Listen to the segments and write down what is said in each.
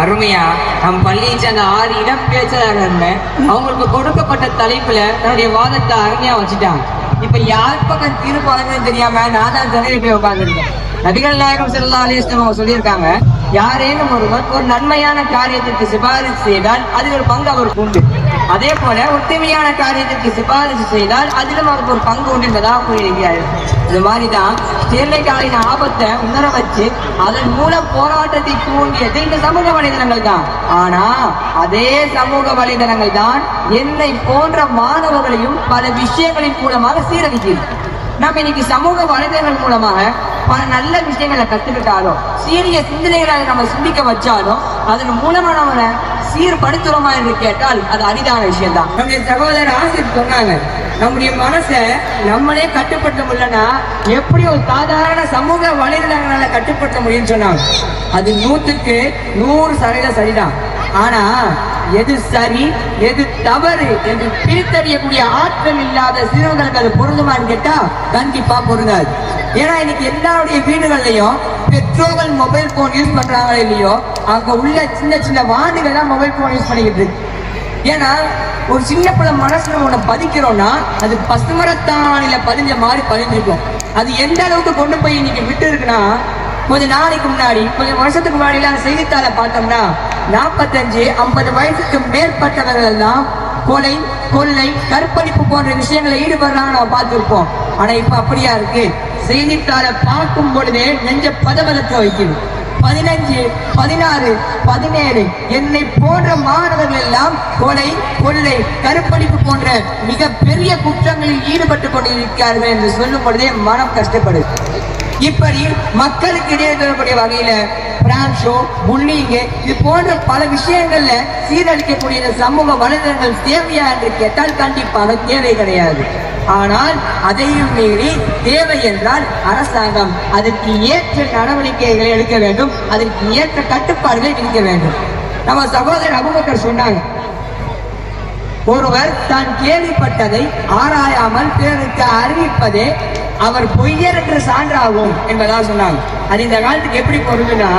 அருமையா. நம் பள்ளியை சேர்ந்த ஆறு இடம் பேச்சாளர் அவங்களுக்கு கொடுக்கப்பட்ட தலைப்புல தன்னுடைய வாதத்தை அருமையா வச்சுட்டாங்க. இப்ப யார் பக்கம் தீர்ப்பாளர்னு தெரியாம நான் தான் தலையில் போய் உட்காந்துருக்கேன் நபிகள் நாயகம் செல்லா அலிஸ்லாம் அவங்க சொல்லியிருக்காங்க யாரேனும் ஒருவர் ஒரு நன்மையான காரியத்திற்கு சிபாரிசு செய்தால் அதில் ஒரு பங்கு அவருக்கு உண்டு. அதே போல ஒரு தீமையான காரியத்திற்கு சிபாரிசு செய்தால் அதிலும் அவருக்கு ஒரு பங்கு உண்டு என்பதாக கூறியிருக்கிறார்கள். இது மாதிரிதான் தேர்தலைக்காலின் ஆபத்தை உணர வச்சு அதன் மூலம் போராட்டத்தை தூண்டியது இந்த சமூக வலைதளங்கள் தான். ஆனா அதே சமூக வலைதளங்கள் தான் என்னை போன்ற மாணவர்களையும் பல விஷயங்களின் மூலமாக சீரழிக்கிறது நம்ம இன்னைக்கு சமூக வலைதளங்கள் மூலமாக பல நல்ல விஷயங்களை கத்துக்கிட்டாலும் சீரிய சிந்தனைகளை நம்ம சிந்திக்க வச்சாலும் அதன் மூலமா நம்மளை சீர்படுத்துறோமா என்று கேட்டால் அது அரிதான விஷயம் தான் நம்முடைய சகோதரர் ஆசிரியர் சொன்னாங்க நம்முடைய மனசை நம்மளே கட்டுப்படுத்த முடியலன்னா எப்படி ஒரு சாதாரண சமூக வலைதளங்களால கட்டுப்படுத்த முடியும்னு சொன்னாங்க. அது நூற்றுக்கு நூறு சதவீதம் சரிதான். ஆனா எது சரி எது தவறு என்று பிரித்தறியக்கூடிய ஆற்றல் இல்லாத சிறுவர்களுக்கு அது பொருந்துமான்னு கேட்டா கண்டிப்பா பொருந்தாது. ஏன்னா இன்னைக்கு எல்லாருடைய வீடுகள்லயும் பெற்றோர்கள் மொபைல் போன் யூஸ் பண்றாங்களோ இல்லையோ அங்க உள்ள சின்ன சின்ன வாண்டுகள் தான் மொபைல் போன் யூஸ் பண்ணிக்கிட்டு இருக்கு. ஏன்னா ஒரு சின்ன பிள்ளை மனசுல ஒண்ணு பதிக்கிறோம்னா அது பசுமரத்தானில பதிஞ்ச மாதிரி பதிஞ்சிருக்கும். அது எந்த அளவுக்கு கொண்டு போய் இன்னைக்கு விட்டு இருக்குன்னா கொஞ்ச நாளைக்கு முன்னாடி கொஞ்சம் வருஷத்துக்கு முன்னாடிலாம் செய்தித்தாளை பார்த்தோம்னா நாற்பத்தஞ்சு ஐம்பது வயசுக்கு மேற்பட்டவர்கள் எல்லாம் கொலை கொள்ளை கற்பழிப்பு போன்ற விஷயங்களை ஈடுபடுறாங்க நம்ம பார்த்துருப்போம். ஆனா இப்ப அப்படியா இருக்கு? செய்தித்தாளை பார்க்கும் பொழுதே நெஞ்ச பதபதத்தை வைக்குது. பதினஞ்சு பதினாறு பதினேழு என்னை போன்ற மாணவர்கள் எல்லாம் கொலை கொள்ளை கருப்படிப்பு போன்ற மிக பெரிய குற்றங்களில் ஈடுபட்டு கொண்டிருக்கிறார்கள் என்று சொல்லும் பொழுதே மனம் கஷ்டப்படுது. இப்படி மக்களுக்கு இடையே தொடரக்கூடிய வகையில பிரான்ஷோ புல்லிங்க இது போன்ற பல விஷயங்கள்ல சீரழிக்கக்கூடிய சமூக வலைதளங்கள் தேவையா என்று கேட்டால் கண்டிப்பாக தேவை கிடையாது. ஆனால் அதையும் மீறி தேவை என்றால் அரசாங்கம் அதற்கு ஏற்ற நடவடிக்கைகளை எடுக்க வேண்டும். அதற்கு ஏற்ற கட்டுப்பாடுகளை விதிக்க வேண்டும். நம்ம சகோதரர் அபுபக்கர் சொன்னாங்க ஒருவர் தான் கேள்விப்பட்டதை ஆராயாமல் பிறருக்கு அறிவிப்பதே அவர் பொய்யர் என்று சான்றாகும் என்பதாக சொன்னாங்க. அது இந்த காலத்துக்கு எப்படி பொருள்னா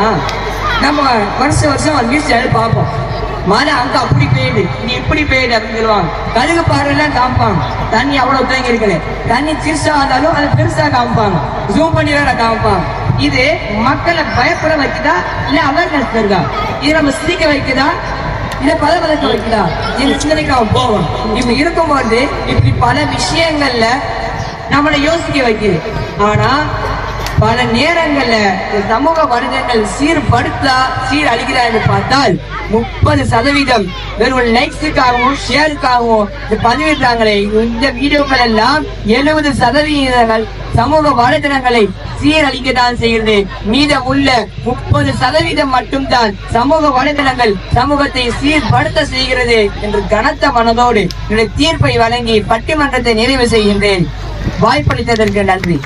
நம்ம வருஷம் வருஷம் நியூஸ் பார்ப்போம். மழை அங்க அப்படி பெய்யுது நீ இப்படி பெய்யுது அப்படின்னு சொல்லுவாங்க. கழுகு பாறையெல்லாம் காமிப்பாங்க. தண்ணி அவ்வளவு தேங்கி இருக்குது. தண்ணி சிறுசா இருந்தாலும் அது பெருசா காமிப்பாங்க. ஜூம் பண்ணி வேற காமிப்பாங்க. இது மக்களை பயப்பட வைக்குதா? இல்ல அவேர்னஸ் தருதா? இது நம்ம சிரிக்க வைக்குதா? இல்ல பல பதக்க வைக்குதா? இது சிந்தனைக்கு அவன் போவோம் இப்ப இருக்கும்போது இப்படி பல விஷயங்கள்ல நம்மளை யோசிக்க வைக்குது. ஆனா பல நேரங்கள்ல சமூக வணிகங்கள் சீர்படுத்தா சீர் அழிக்கிறான்னு பார்த்தால் முப்பது சதவீதம் வெறும் லைக்ஸுக்காகவும் ஷேருக்காகவும் பதிவிடுறாங்களே. இந்த வீடியோக்கள் எல்லாம் எழுபது சதவீதங்கள் சமூக வலைதளங்களை சீரழிக்க தான் செய்கிறது. மீதம் உள்ள முப்பது சதவீதம் மட்டும்தான் சமூக வலைதளங்கள் சமூகத்தை சீர்படுத்த செய்கிறது என்று கனத்த மனதோடு என்னுடைய தீர்ப்பை வழங்கி பட்டிமன்றத்தை நிறைவு செய்கின்றேன். வாய்ப்பளித்ததற்கு நன்றி.